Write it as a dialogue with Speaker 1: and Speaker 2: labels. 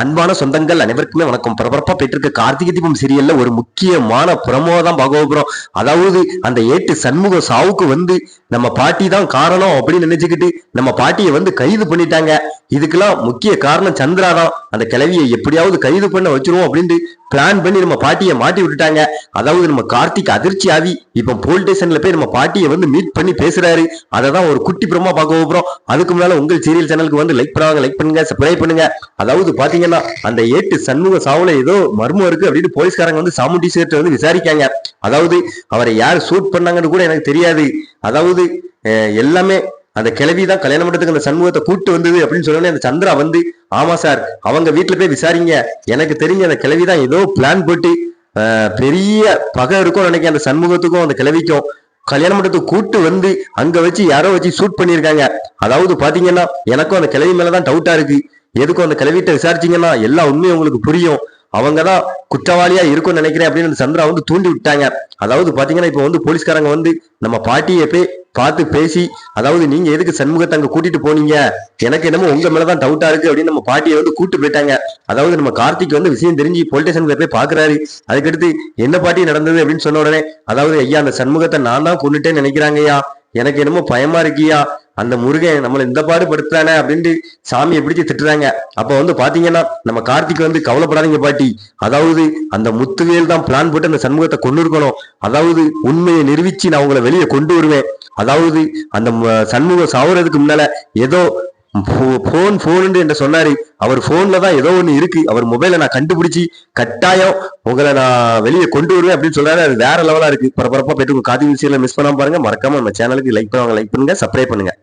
Speaker 1: அன்பான சொந்தங்கள் அனைவருக்குமே வணக்கம். பரபரப்பா போயிட்டு இருக்க கார்த்திகை தீபம் சீரியல்ல ஒரு முக்கியமான பிரமோ தான் பார்க்க போறோம். அதாவது அந்த ஏட்டு சண்முக சாவுக்கு வந்து நம்ம பாட்டி தான் காரணம் அப்படின்னு நினைச்சுக்கிட்டு நம்ம பாட்டியை வந்து கைது பண்ணிட்டாங்க. இதுக்கெல்லாம் முக்கிய காரணம் சந்திரா தான். அந்த கிளவியை எப்படியாவது கைது பண்ண வச்சிருவோம் அப்படின்ட்டு பிளான் பண்ணி நம்ம பாட்டியை மாட்டி விட்டுட்டாங்க. அதாவது நம்ம கார்த்திக் அதிர்ச்சி ஆவி இப்போ போலீஸ் ஸ்டேஷன்ல போய் நம்ம பாட்டியை வந்து மீட் பண்ணி பேசுறாரு. அதை தான் ஒரு குட்டி பிரமா பார்க்க போறோம். அதுக்கு முன்னால உங்கள் சீரியல் சேனலுக்கு வந்து லைக் பண்ணுவாங்க லைக் பண்ணுங்க சப்ஸ்கிரைப் பண்ணுங்க. அதாவது பாத்தீங்கன்னா அந்த ஏட்டு சண்முக சாவுல ஏதோ மர்மம் இருக்கு அப்படின்னு போலீஸ்காரங்க வந்து சாமுண்டி சேர்த்து வந்து விசாரிக்காங்க. அதாவது அவரை யார் சூட் பண்ணாங்கன்னு கூட எனக்கு தெரியாது. அதாவது எல்லாமே அந்த கிளவி தான் கல்யாணம் பண்ணுறதுக்கு அந்த சண்முகத்தை கூட்டு வந்தது அப்படின்னு சொன்னோடனே அந்த சந்திரா வந்து ஆமா சார். அவங்க வீட்டுல போய் விசாரிங்க. எனக்கு தெரிஞ்ச அந்த கிழவி தான் ஏதோ பிளான் போட்டு பெரிய பகை இருக்கும் நினைக்கிறேன். அந்த சண்முகத்துக்கும் அந்த கிழவிக்கும். கல்யாண மண்டபத்துக்கு கூட்டு வந்து அங்க வச்சு யாரோ வச்சு ஷூட் பண்ணியிருக்காங்க. அதாவது பாத்தீங்கன்னா எனக்கும் அந்த கிழவி மேலதான் டவுட்டா இருக்கு. எதுக்கும் அந்த கிழவிட்ட விசாரிச்சீங்கன்னா எல்லா உண்மையும் உங்களுக்கு புரியும். அவங்க தான் குற்றவாளியா இருக்கும்னு நினைக்கிறேன் அப்படின்னு அந்த சந்திரா வந்து தூண்டி விட்டாங்க. அதாவது பாத்தீங்கன்னா இப்போ வந்து போலீஸ்காரங்க வந்து நம்ம பாட்டியை போய் பார்த்து பேசி அதாவது நீங்க எதுக்கு சண்முகத்தை அங்க கூட்டிட்டு போனீங்க? எனக்கு என்னமோ உங்க மேலதான் டவுட்டா இருக்கு அப்படின்னு நம்ம பாட்டியை வந்து கூட்டு போயிட்டாங்க. அதாவது நம்ம கார்த்திக் வந்து விஷயம் தெரிஞ்சு போலீஸ்டேஷன் போய் பாக்குறாரு. அதுக்கடுத்து என்ன பாட்டி நடந்தது அப்படின்னு சொன்ன உடனே அதாவது ஐயா அந்த சண்முகத்தை நான் தான் கொண்டுட்டேன்னு நினைக்கிறாங்கய்யா எனக்கு என்னமோ பயமா இருக்கியா அந்த முருகன் நம்மள இந்த பாடு படுத்துறானே அப்படின்ட்டு சாமியை பிடிச்சு திட்டுறாங்க. அப்ப வந்து பாத்தீங்கன்னா நம்ம கார்த்திக் வந்து கவலைப்படாதீங்க பாட்டி. அதாவது அந்த முத்துவேல் தான் பிளான் போட்டு அந்த சண்முகத்தை கொண்டு இருக்கணும் அதாவது உண்மையை நிரூபிச்சு நான் உங்களை வெளியே கொண்டு வருவேன். அதாவது அந்த சண்முகம் சாவுறதுக்கு முன்னால ஏதோ போன் போன் என்று சொன்னாரு. அவர் போன்ல தான் ஏதோ ஒண்ணு இருக்கு. அவர் மொபைலை நான் கண்டுபிடிச்சு கட்டாயம் உங்களை நான் வெளியே கொண்டு வருவேன் அப்படின்னு சொல்றாரு. அது வேற லெவலா இருக்கு. பரபரப்பா போயிட்டு காதி விஷயம் மிஸ் பண்ணாம பாருங்க. மறக்காம நம்ம சேனலுக்கு லைக் பண்ணுவாங்க. லைக் பண்ணுங்க. சப்ஸ்கிரைப் பண்ணுங்க.